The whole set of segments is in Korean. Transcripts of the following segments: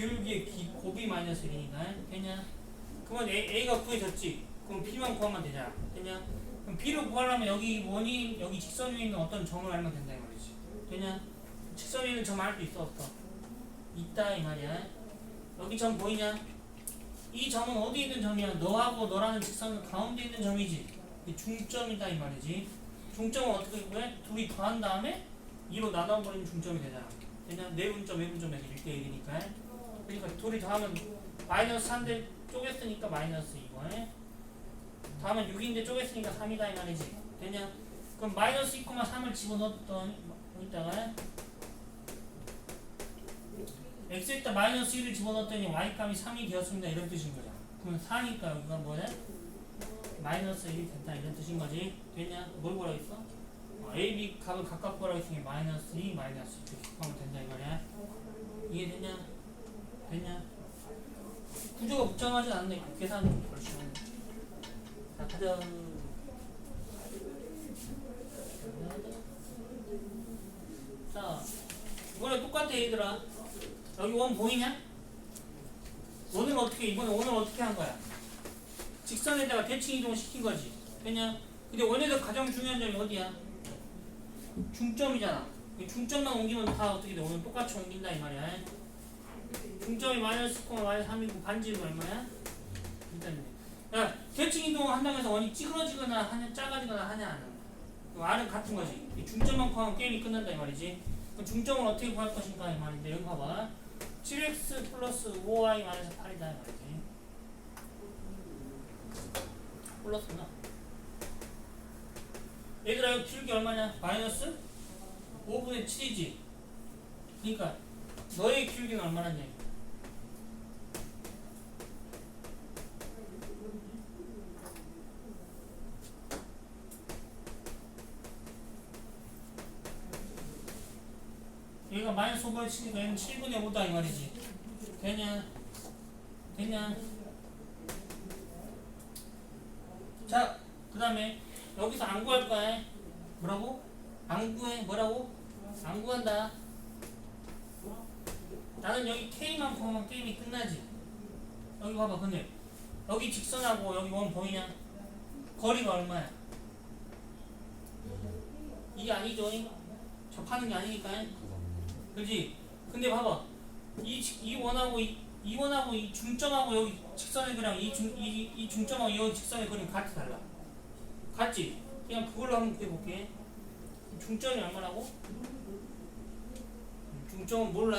기울기의 기, 곱이 마이너스 1이니까 되냐? 그러면 A, A가 구해졌지? 그럼 B만 구하면 되잖아 되냐? 그럼 B를 구하려면 여기 원이 여기 직선 위에 있는 어떤 점을 알면 된다 이 말이지 되냐? 직선 위에 있는 점 알 수 있어 없어? 있다 이 말이야 여기 점 보이냐? 이 점은 어디 있는 점이야? 너하고 너라는 직선 가운데 있는 점이지 이 중점이다 이 말이지 중점은 어떻게 구해? 둘이 더한 다음에 2로 나눠버리면 중점이 되잖아 되냐? 내분점 외분점 해서 1대 1이니까 그러니까 둘이 더하면 마이너스 3대 쪼갰으니까 마이너스 2번 다음은 6인데 쪼갰으니까 3이다 이 말이지 되냐? 그럼 마이너스 2,3을 집어넣었더니 여기다가 x에다 마이너스 1을 집어넣었더니 y값이 3이 되었습니다 이런 뜻인 거잖아 그럼 4니까 여기가 뭐야? 마이너스 1이 된다 이런 뜻인 거지 됐냐? 뭘 보라 했어? 어, a, b 값을 각각 보라 했으니 마이너스 2, 마이너스 2 이렇게 하면 된다 이 말이야 이해 됐냐? 됐냐? 구조가 복잡하지 않네 계산 좀자 가자 자 이번에 똑같아 얘들아 여기 원 보이냐? 원을 어떻게 이번에 원을 어떻게 한 거야? 직선에다가 대칭 이동 시킨 거지. 그냥 근데 원에서 가장 중요한 점이 어디야? 중점이잖아. 이 중점만 옮기면 다 어떻게 돼? 오늘 똑같이 옮긴다 이 말이야. 중점이 마이너스 10, 마이너스 3이고 반지름 얼마야? 일단 야 대칭 이동 한다고 해서 원이 찌그러지거나 하냐 작아지거나 하냐 안 하냐? R은 같은 거지. 이 중점만 구하면 게임이 끝난다 이 말이지. 그럼 중점을 어떻게 구할 것인가 이 말인데 여기 봐봐. 7x 플러스 5y 마이너스 8이다 이 말이지. 플러스나. 얘들아 이거 기울기 얼마냐? 마이너스 5분의 7이지. 그러니까 너의 기울기는 얼마냐냐? 얘가 마이너스 5분의 7이니까 얘는 7분의 5다 이 말이지. 되냐? 되냐? 자, 그 다음에 여기서 안 구할 거야. 뭐라고? 안 구해. 뭐라고? 안 구한다. 나는 여기 K만 보면 게임이 끝나지. 여기 봐봐. 근데 여기 직선하고 여기 원 보이냐? 거리가 얼마야? 이게 아니죠. 접하는 게 아니니까. 그지? 근데 봐봐. 이, 직- 이 원하고 이, 이 원하고 이 중점하고 여기 직선의 거리랑 이, 중, 이, 이 중점하고 여기 직선의 거리는 같이 달라. 같지? 그냥 그걸로 한번 구해볼게. 중점이 얼마라고? 음, 중점은 몰라.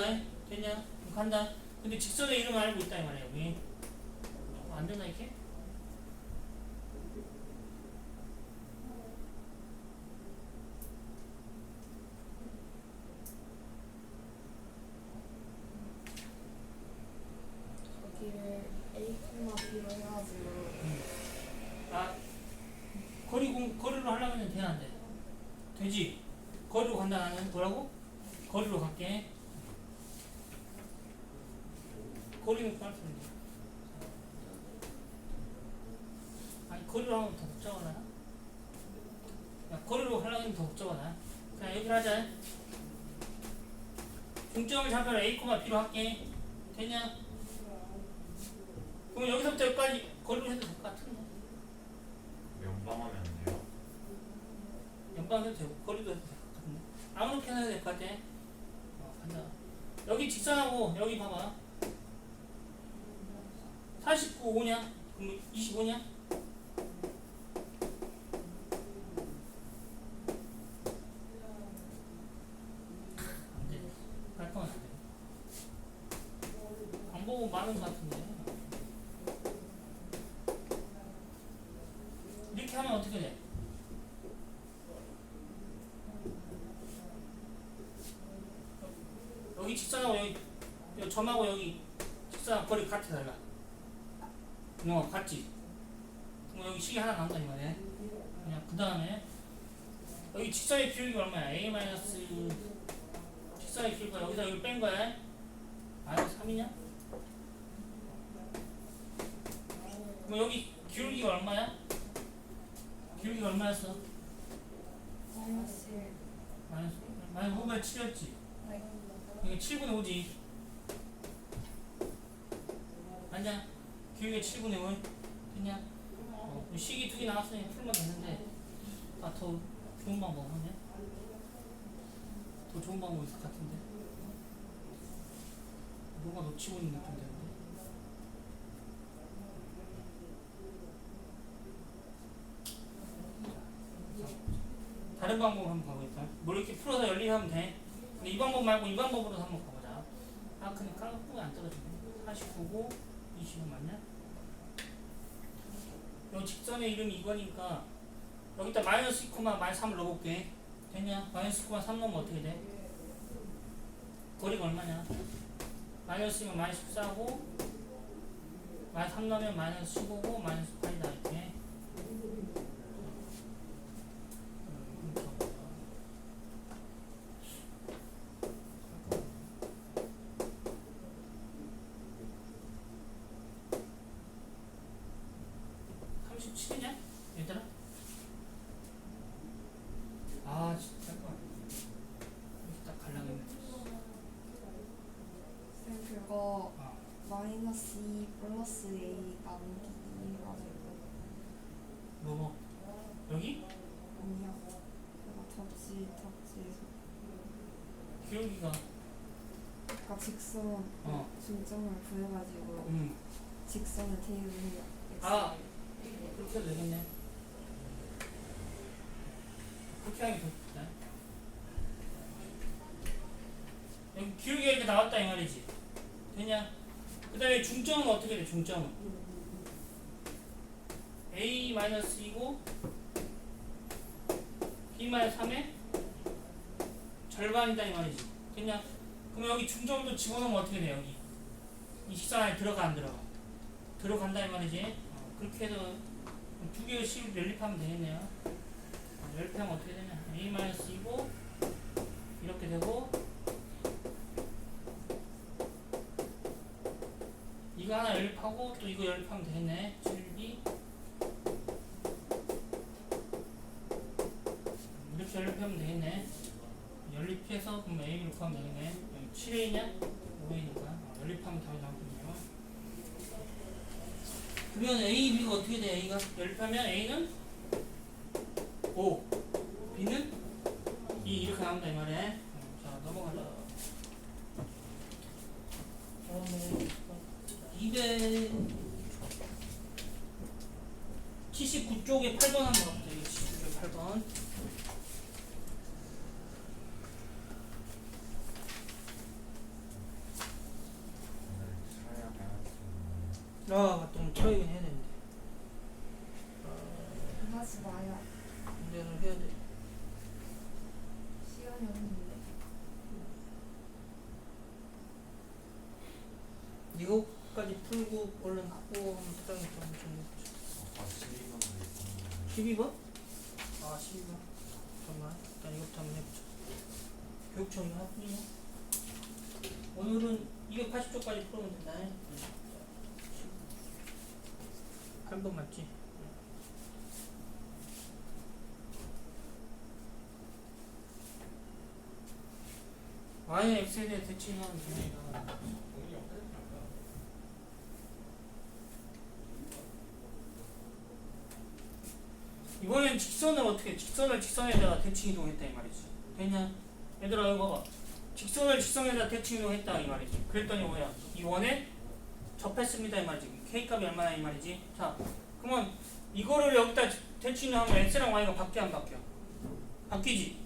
됐냐? 간다. 근데 직선의 이름을 알고 있다 이 말이야 여기. 어, 안 되나 이렇게? 거기를 A, B로 해가지고 아 거리 공 거리로 하려면 돼 안 돼? 되지? 나는 뭐라고? 거리로 갈게. 거리는 수 있는데. 아니 거리로 하면 더 복잡하나? 야 거리로 하려면 더 복잡하나? 그냥 여기로 하자. 중점을 잡아라 A, B로 할게. 되냐? 그럼 여기서부터 여기까지 거리로 해도 될 것 같은데. 명방하면 안 돼요? 연방해도 되고 거리도 해도 같은데 아무렇게나 해도 될것 같아. 어, 간다. 여기 직선하고 여기 봐봐. 49 5냐? 그럼 25냐? 안돼. 깔끔은 안돼. 안 보고 많은 것 같은데 이렇게 하면 어떻게 돼? 여기 직선하고 여기, 여기 점하고 여기 직선하고 거리 같이 달라. 어, 같지? 그럼 여기 식이 하나 남다 이 말이야. 그냥 그 다음에 여기 직선의 기울기가 얼마야? a 마이너스 직선의 기울기가 여기서 여기 뺀 거야. 마이너스 3이냐? 그럼 여기 기울기가 얼마야? 기울기가 얼마였어? 마이너스 마이너스 마이너스 5분의 7이었지. 이게 7분의 5지. 아니야 기울기 7분의 5 됐냐 어, 식이 두 개 나왔으니 풀면 되는데 아 더 좋은 방법 하네? 더 좋은 방법 있을 것 같은데? 뭔가 놓치고 있는 느낌 드는데? 다른 방법 한번 가보겠다. 뭐 이렇게 풀어서 열리하면 돼? 근데 이 방법 말고 이 방법으로 한번 가보자. 아 근데 까먹고 안 떨어지네. 49고 20은 맞냐? 요 직선의 이름이 이거니까 여기다 마이너스 2, 마이너스 3을 넣어볼게 됐냐? 마이너스 2, 3 넣으면 어떻게 돼? 거리가 얼마냐? 마이너스 2면 마이너스 14고 마이너스 3 넣으면 마이너스 15고 마이너스 8이다 이렇게 음, 이렇게 하자. 37이냐? 얘들아? 아 진짜 잠깐만 여기 딱 갈라겠네 쌤 그거 아. 마이너스 2 플러스 A 2 가지고 뭐 여기? 아니야 그거 덕지 덕지에서 기울기가 아까 직선 어. 중점을 구해가지고 음. 직선을 태우는 아. 그렇게 해도 되겠네 그렇게 하는 게 좋다 여기 기울기가 이렇게 나왔다 이 말이지 되냐? 그 다음에 중점은 어떻게 돼 중점은? A 2고 b 3의 절반이다 이 말이지. 됐냐? 그럼 여기 중점도 집어넣으면 어떻게 돼 여기? 이 식선 안에 들어가 안 들어가? 들어간다 이 말이지. 어, 그렇게 해서 두 개의 식을 연립하면 되겠네요. 어, 연립하면 어떻게 되냐? A-2고 이렇게 되고 이거 하나 연립하고 또 이거 연립하면 되겠네 7b 이렇게 연립하면 되겠네. 연립해서 그럼 a를 구하면 되겠네. 여기 7a냐? 5a니까. 연립하면 답이 나오거든요. 그러면 A, B가 어떻게 돼? A가? 연립하면 A는? 5, B는? 2 이렇게 나온다 이 말이야. 어, 자 넘어가자. 다음에 279쪽에 8번 한번 가보자. 이거 79쪽에 8번. 사야 가야지. 아 맞다 오늘 처리는 해야 되는데. 하지 마요 문제를 해야 돼. 시간이 없는데 이거까지 풀고 얼른 하 고 사장님 좀 아까 12번. 더 12번? 아 12번 잠깐만. 일단 이것부터 한번 해보자. 교육청이 하군요 오늘은 280쪽까지 풀으면 된다. 8번 맞지? y의 x에 대해 대칭하는 기능이다 이번엔 직선을 어떻게 직선을 직선에다가 대칭 이동했다 이 말이지. 됐냐? 얘들아 이거 봐봐. 직선을 직선에다 대칭 이동했다 이 말이지. 그랬더니 뭐야? 이 원에 접했습니다 이 말이지. K 값이 얼마나 이 말이지? 자 그러면 이거를 여기다 대칭 이동하면 x랑 y가 바뀌어 안 바뀌어? 바뀌지.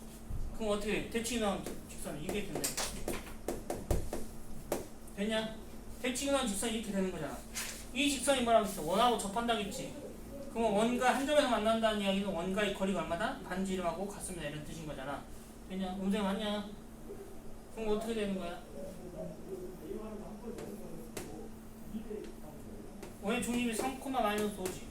그럼 어떻게 해? 대칭 이동하면 직선 이게 된다 됐냐? 대칭 이동한 직선이 이렇게 되는 거잖아. 이 직선이 뭐라고 했어? 원하고 접한다겠지 그러면 원과 한 점에서 만난다는 이야기는 원과의 거리가 얼마다? 반지 이름하고 같습니다 이런 뜻인 거잖아 됐냐? 음색 맞냐? 그럼 어떻게 되는 거야? 원의 중립이 3, 마이너스 5지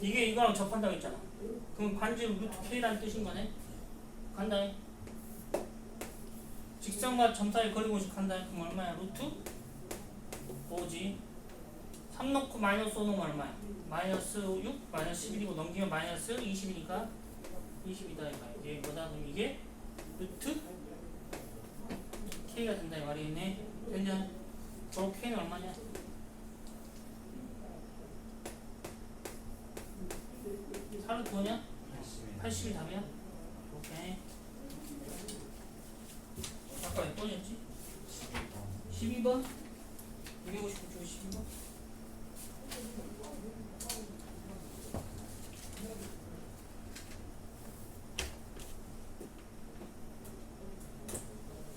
이게 이거랑 접한다고 했잖아 그럼 반지 루트 K라는 뜻인 거네 간다 직선과 점 사이 거리 공식 한다 그럼 얼마야? 루트 5지 3 넣고 마이너스 5 넣으면 얼마야? 마이너스 6, 마이너스 11이고 넘기면 마이너스 20이니까 20이다 이거야 이게 뭐다 그럼 이게 루트 K가 된다 이 말이네 됐냐? 그럼 K는 얼마냐? 4를 구하냐? 80이 답이야? 오케이 아까 몇 번이었지? 12번? 259쪽 12번?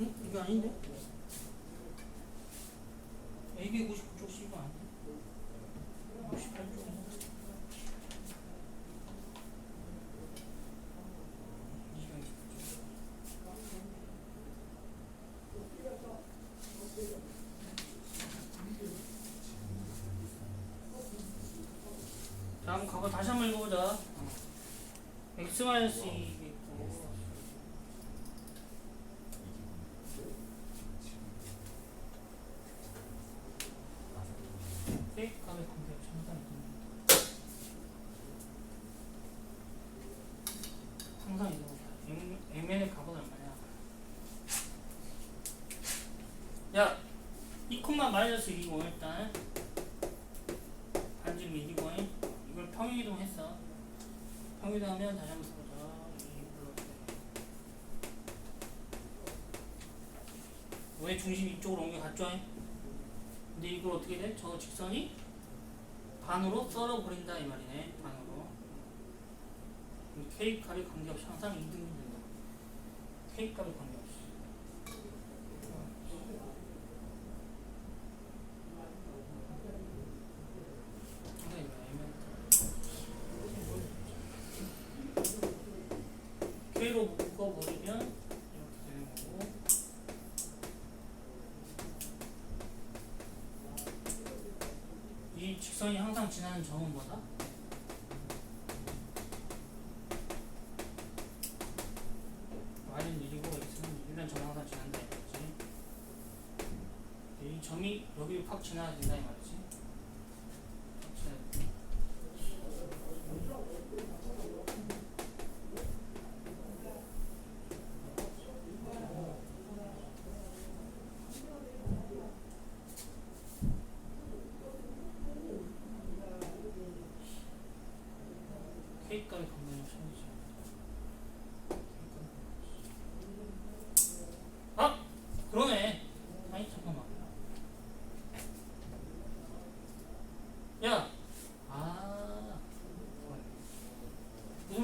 응? 이거 아닌데? AB 99쪽 12번 아닌데? 58쪽 다음 과거 다시 한번 읽어보자. x 마이너스 2 페이크 값의 관계가 상당히 큽니다. 항상 이거 M, MN의 값은 얼마냐? 야, 이 콤마 마이너스 1이고 일단 반지름 1이고 이걸 평행이동했어. 다시 한번 써보자. 이 블록에. 왜 중심 이쪽으로 옮겨 갔죠? 근데 이걸 어떻게 돼? 저 직선이 반으로 썰어 버린다 이 말이네 반으로 K 값의 관계없이 항상 2등분 된다 K 값의 관계 5회로 묶어버리면 이렇게 되는 거고. 이 직선이 항상 지나는 점은 뭐다? y는 1이고 x는 1란 점 항상 지난다. 이거지 이 점이 여기로 팍 지나야 된다.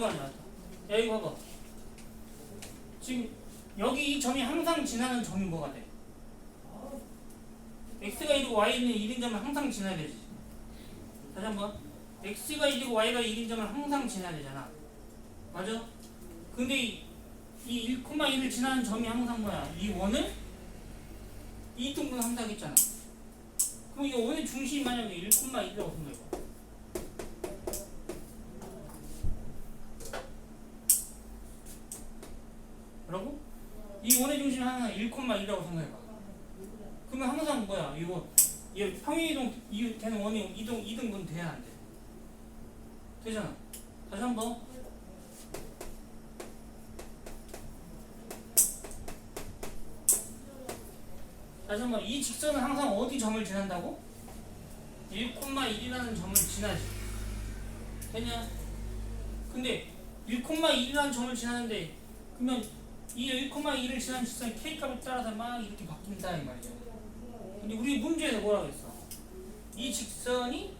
무슨 말이야 야 이거 봐봐 지금 여기 이 점이 항상 지나는 점이 뭐가 돼? x가 1이고 y는 1인 점을 항상 지나야 되지 다시 한번 x가 1이고 y가 1인 점을 항상 지나야 되잖아. 맞아? 근데 이, 이 1,1을 지나는 점이 항상 뭐야? 이 원을 2등분 한다고 했잖아. 그럼 이 원의 중심이 만약에 1,1이라고 생각해봐. 뭐라고? 이 원의 중심이 항상 1,1이라고 생각해봐. 그러면 항상 뭐야? 이거 이 평행이동 이 되는 원이 이동 2등분 돼야 안 돼? 되잖아. 다시 한 번. 다시 한 번. 이 직선은 항상 어디 점을 지난다고? 1,1이라는 점을 지나지. 되냐? 근데 1,1이라는 점을 지나는데 그러면 이 1,1을 지난 직선이 k 값에 따라서 막 이렇게 바뀐다 이 말이죠. 근데 우리 문제에서 뭐라고 했어? 이 직선이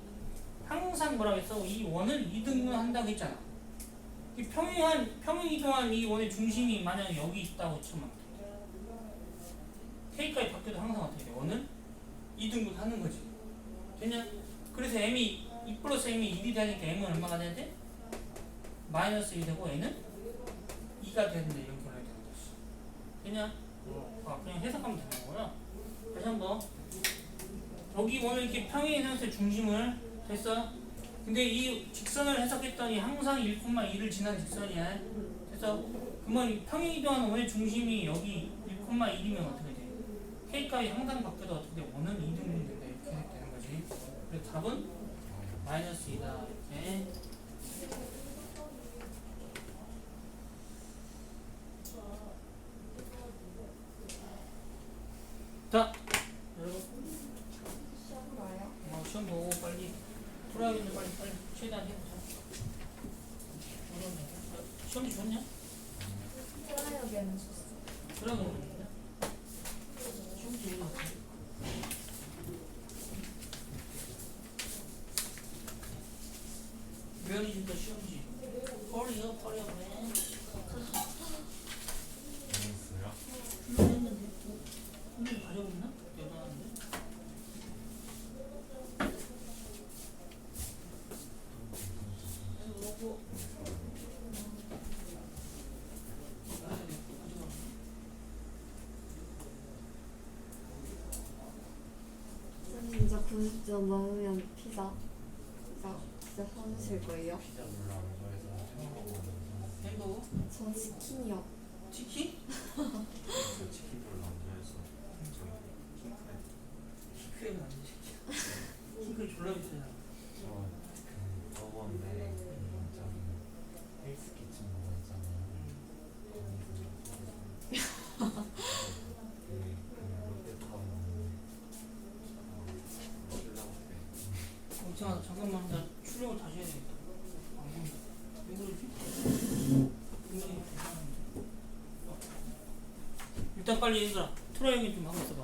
항상 뭐라고 했어? 이 원을 이등분 한다고 했잖아. 이 평행한 평행 이동한 이 원의 중심이 만약에 여기 있다고 치면 k까지 바뀌어도 항상 어떻게 돼? 원을 이등분 하는 거지. 되냐? 그래서 m이 2 플러스 m이 1이 되니까 m은 얼마가 돼야 돼? 마이너스 1이 되고 n은 2가 되는데 이런 결론이 되는 거지. 되냐? 아 그냥 해석하면 되는 거구나. 다시 한번 여기 원을 이렇게 평행해서 중심을 됐어? 근데 이 직선을 해석했더니 항상 1,2를 지난 직선이야. 그래서 그러면 평행 이동하는 원의 중심이 여기 1,1이면 어떻게 돼? k값이 항상 바뀌어도 어떻게 돼? 원은 2등분이 된다 이렇게 해석되는 거지. 그래서 답은 마이너스 2다 이렇게. 자, 여러분 시험 봐요? 어, 시험 보고 빨리 프로야기는 빨리 빨리 최대한 해보자. 어려운데. 어, 시험지 좋냐? 줬어. 그러면 시험지 이거 같아. 면이 진짜 시험지. 허리요, 허리요, 맨. 재밌어요? 했는데 뭐 그래서 그렇고. 아, 가져가. 쌤 진짜 90점 넘으면 피자 피자 진짜 사주실 거예요? 피자 안 좋아해서 햄버거 햄버거? 전 치킨이요. 치킨? 저 치킨 별로 안 좋아해서 저 킹크랩 킹크랩은 안 되지. 킹크랩 졸라 비싸잖아. 저그 저번에 저기 헬스 키친 먹어 있잖아요 거기서 그, 그 롯데타운 어, 신라호텔 어, 자, 잠깐만, 나 출력을 다시 해야 되겠다. 안 보인다. 왜 그러지? 분명히 괜찮은데. 어. 일단 빨리 얘들아, 트라이앵글 좀 하고 있어봐.